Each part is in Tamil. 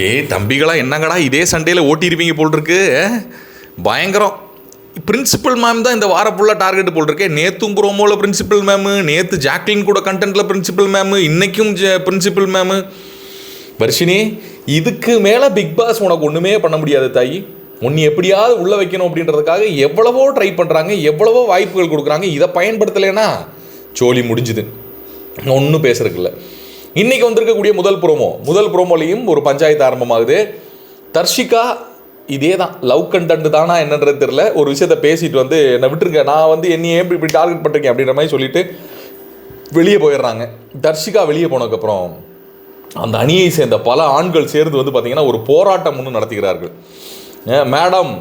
ஏய் தம்பிகளா என்னங்கடா இதே சண்டேல ஓட்டியிருப்பீங்க போல் இருக்கு பயங்கரம். பிரின்சிபல் மேம் தான் இந்த வார ஃபுல்லாக டார்கெட் போல் இருக்கே நேற்றும் ப்ரோமோவில் பிரின்சிபல் மேமு நேற்று ஜாக்லின் கூட கண்டென்ட்டில் பிரின்சிபல் மேமு இன்றைக்கும் பிரின்சிபல் மேமு வர்ஷினி இதுக்கு மேலே பிக் பாஸ் உனக்கு ஒன்றுமே பண்ண முடியாது தாயி. உன்னை எப்படியாவது உள்ளே வைக்கணும் அப்படின்றதுக்காக எவ்வளவோ ட்ரை பண்ணுறாங்க எவ்வளவோ வாய்ப்புகள் கொடுக்குறாங்க இதை பயன்படுத்தலைன்னா சோழி முடிஞ்சுது. ஒன்றும் பேசுறதுக்கு இல்லை. இன்றைக்கி வந்திருக்கக்கூடிய முதல் ப்ரோமோ முதல் ப்ரோமோலையும் ஒரு பஞ்சாயத்து ஆரம்பமாகுது. தர்ஷிகா இதே தான் லவ் கண்டென்ட் தானா என்னன்றது தெரியல. ஒரு விஷயத்த பேசிட்டு வந்து என்னை விட்டுருங்க. நான் வந்து என்னையே இப்படி இப்படி டார்கெட் பண்ணிருக்கேன் அப்படின்ற மாதிரி சொல்லிட்டு வெளியே போயிடுறாங்க. தர்ஷிகா வெளியே போனதுக்கப்புறம் அந்த அணியை சேர்ந்த பல ஆண்கள் சேர்ந்து வந்து பார்த்தீங்கன்னா ஒரு போராட்டம் ஒன்று நடத்துகிறார்கள். Madam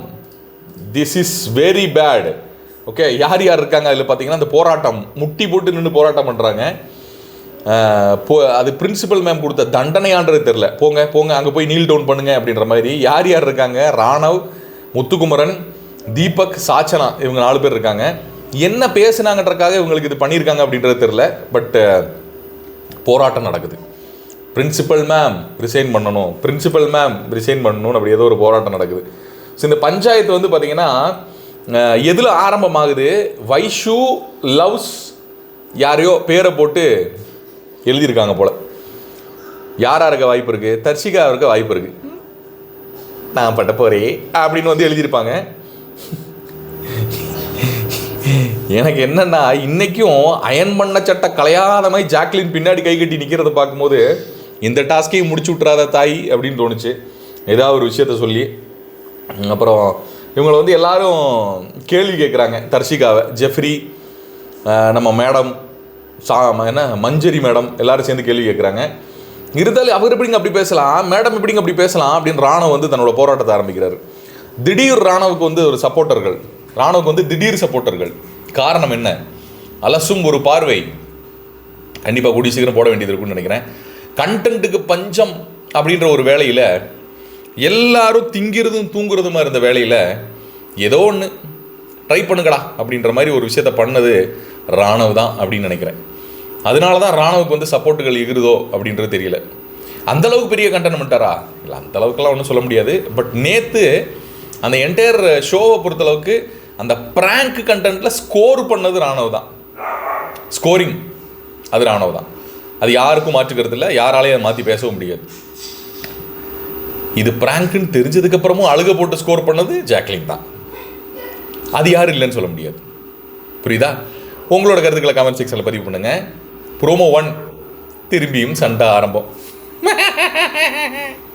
this is very bad okay யார் யார் இருக்காங்க? அதில் பார்த்தீங்கன்னா அந்த போராட்டம் முட்டி போட்டு நின்று போராட்டம் பண்ணுறாங்க போ அது பிரின்சிபல் மேம் கொடுத்த தண்டனையான்றது தெரில போங்க போங்க அங்கே போய் நீல் டவுன் பண்ணுங்க அப்படின்ற மாதிரி. யார் யார் இருக்காங்க? ராணவ் முத்துக்குமரன் தீபக் சாச்சனா இவங்க நாலு பேர் இருக்காங்க. என்ன பேசுனாங்கன்றக்காக இவங்களுக்கு இது பண்ணியிருக்காங்க அப்படின்றது தெரில பட் போராட்டம் நடக்குது. பிரின்சிபல் மேம் ரிசைன் பண்ணணும். பிரின்சிபல் மேம் ரிசைன் பண்ணணும் அப்படி ஏதோ ஒரு போராட்டம் நடக்குது. ஸோ இந்த பஞ்சாயத்து வந்து பார்த்தீங்கன்னா எதில் ஆரம்பமாகுது? வைஷு லவ்ஸ் யாரையோ பேரை போட்டு எழுதியிருக்காங்க போல். யாரா இருக்க வாய்ப்பு இருக்குது தர்ஷிகா இருக்க வாய்ப்பு இருக்குது நான் பட்ட போறே அப்படின்னு வந்து எழுதியிருப்பாங்க. எனக்கு என்னன்னா இன்னைக்கும் அயன் பண்ண சட்டை கலையாத மாதிரி ஜாக்லின் பின்னாடி கை கட்டி நிற்கிறத பார்க்கும்போது இந்த டாஸ்கையும் முடிச்சு விட்றாத தாய் அப்படின்னு தோணுச்சு. ஏதாவது ஒரு விஷயத்த சொல்லி. அப்புறம் இவங்களை வந்து எல்லாரும் கேள்வி கேட்குறாங்க. தர்ஷிகாவை ஜெஃப்ரி நம்ம மேடம் சா என்ன மஞ்சரி மேடம் எல்லாரும் சேர்ந்து கேள்வி கேட்குறாங்க. இருந்தாலும் அவர் எப்படிங்க அப்படி பேசலாம்? மேடம் எப்படிங்க அப்படி பேசலாம்? அப்படின்னு ராணுவ வந்து தன்னோட போராட்டத்தை ஆரம்பிக்கிறார். திடீர் ராணுவுக்கு வந்து ஒரு சப்போர்ட்டர்கள் ராணுவுக்கு வந்து திடீர் சப்போர்ட்டர்கள். காரணம் என்ன? அலசும் ஒரு பார்வை. கண்டிப்பாக கூடிய சீக்கிரம் போட வேண்டியது இருக்குன்னு நினைக்கிறேன். கண்டென்ட்டுக்கு பஞ்சம் அப்படின்ற ஒரு வேலையில் எல்லாரும் திங்கிறதும் தூங்குறதுமா இருந்த வேலையில் ஏதோ ஒன்று ட்ரை பண்ணுங்கடா அப்படின்ற மாதிரி ஒரு விஷயத்த பண்ணது ராணுவ தான் அப்படின்னு நினைக்கிறேன். அதனால தான் ராணுவுக்கு வந்து சப்போர்ட்டுகள் எகிருதோ அப்படின்றது தெரியல. அந்தளவுக்கு பெரிய கண்டென்ட் இல்லை அந்த அளவுக்குலாம் ஒன்றும் சொல்ல முடியாது. பட் நேற்று அந்த என்டையர் ஷோவை பொறுத்தளவுக்கு அந்த ப்ராங்க் கண்டென்ட்டில் ஸ்கோர் பண்ணது ராணுவ தான் ஸ்கோரிங் அது ராணுவ தான் அது யாருக்கும் மாற்றுக்கிறது இல்லை. யாராலையும் அதை மாற்றி பேசவும் முடியாது. இது ப்ராங்க்னு தெரிஞ்சதுக்கப்புறமும் அழுக போட்டு ஸ்கோர் பண்ணது ஜாக்லின் தான். அது யாரும் இல்லைன்னு சொல்ல முடியாது. புரியுதா? உங்களோட கருத்துக்களை கமெண்ட் செக்ஷனில் பதிவு பண்ணுங்கள் ப்ரோமோ ஒன் திரும்பியும் சண்டை ஆரம்பம்.